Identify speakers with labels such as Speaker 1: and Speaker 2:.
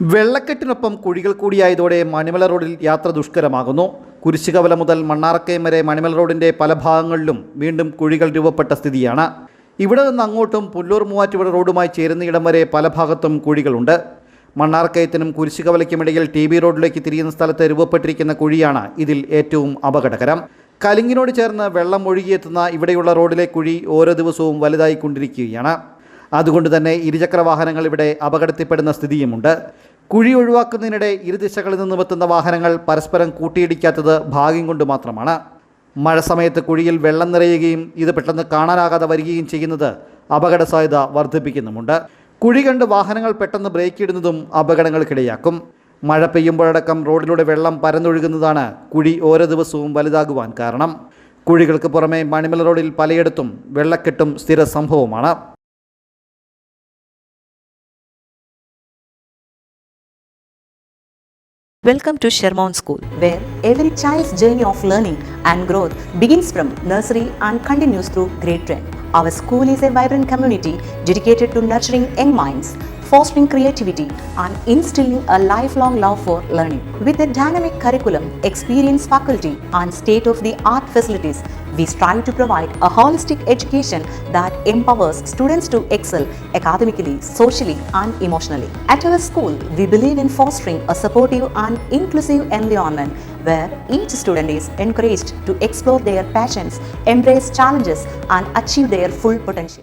Speaker 1: വെള്ളക്കെട്ടിനൊപ്പം കുഴികൾ കൂടിയായതോടെ മണിമല റോഡിൽ യാത്ര ദുഷ്കരമാകുന്നു. കുരിശുകവല മുതൽ മണ്ണാർക്കയം വരെ മണിമല റോഡിന്റെ പല ഭാഗങ്ങളിലും വീണ്ടും കുഴികൾ രൂപപ്പെട്ട സ്ഥിതിയാണ്. ഇവിടെ നിന്ന് അങ്ങോട്ടും പുല്ലൂർ മൂവാറ്റുപുഴ റോഡുമായി ചേരുന്ന ഇടം വരെ പല ഭാഗത്തും കുഴികളുണ്ട്. മണ്ണാർക്കയത്തിനും കുരിശുകവലയ്ക്കുമിടയിൽ ടി ബി റോഡിലേക്ക് തിരിയുന്ന സ്ഥലത്ത് രൂപപ്പെട്ടിരിക്കുന്ന കുഴിയാണ് ഇതിൽ ഏറ്റവും അപകടകരം. കലിങ്ങിനോട് ചേർന്ന് വെള്ളം ഒഴുകിയെത്തുന്ന ഇവിടെയുള്ള റോഡിലെ കുഴി ഓരോ ദിവസവും വലുതായിക്കൊണ്ടിരിക്കുകയാണ്. അതുകൊണ്ട് തന്നെ ഇരുചക്ര വാഹനങ്ങൾ ഇവിടെ അപകടത്തിൽപ്പെടുന്ന സ്ഥിതിയുമുണ്ട്. കുഴി ഒഴിവാക്കുന്നതിനിടെ ഇരുദിശകളിൽ നിന്നും എത്തുന്ന വാഹനങ്ങൾ പരസ്പരം കൂട്ടിയിടിക്കാത്തത് ഭാഗ്യം കൊണ്ട് മാത്രമാണ്. മഴ സമയത്ത് കുഴിയിൽ വെള്ളം നിറയുകയും ഇത് പെട്ടെന്ന് കാണാനാകാതെ വരികയും ചെയ്യുന്നത് അപകട സാധ്യത വർദ്ധിപ്പിക്കുന്നുമുണ്ട്. കുഴി കണ്ട് വാഹനങ്ങൾ പെട്ടെന്ന് ബ്രേക്ക് ഇടുന്നതും അപകടങ്ങൾക്കിടയാക്കും. മഴ പെയ്യുമ്പോഴടക്കം റോഡിലൂടെ വെള്ളം പരന്നൊഴുകുന്നതാണ് കുഴി ഓരോ ദിവസവും വലുതാകുവാൻ കാരണം. കുഴികൾക്ക് പുറമെ മണിമല റോഡിൽ പലയിടത്തും വെള്ളക്കെട്ടും സ്ഥിര സംഭവമാണ്.
Speaker 2: Welcome to Sherman School, where every child's journey of learning and growth begins from nursery and continues through grade 10. Our school is a vibrant community dedicated to nurturing young minds, fostering creativity, and instilling a lifelong love for learning. With a dynamic curriculum, experienced faculty, and state of the art facilities, we strive to provide a holistic education that empowers students to excel academically, socially, and emotionally. At our school, we believe in fostering a supportive and inclusive environment where each student is encouraged to explore their passions, embrace challenges, and achieve their full potential.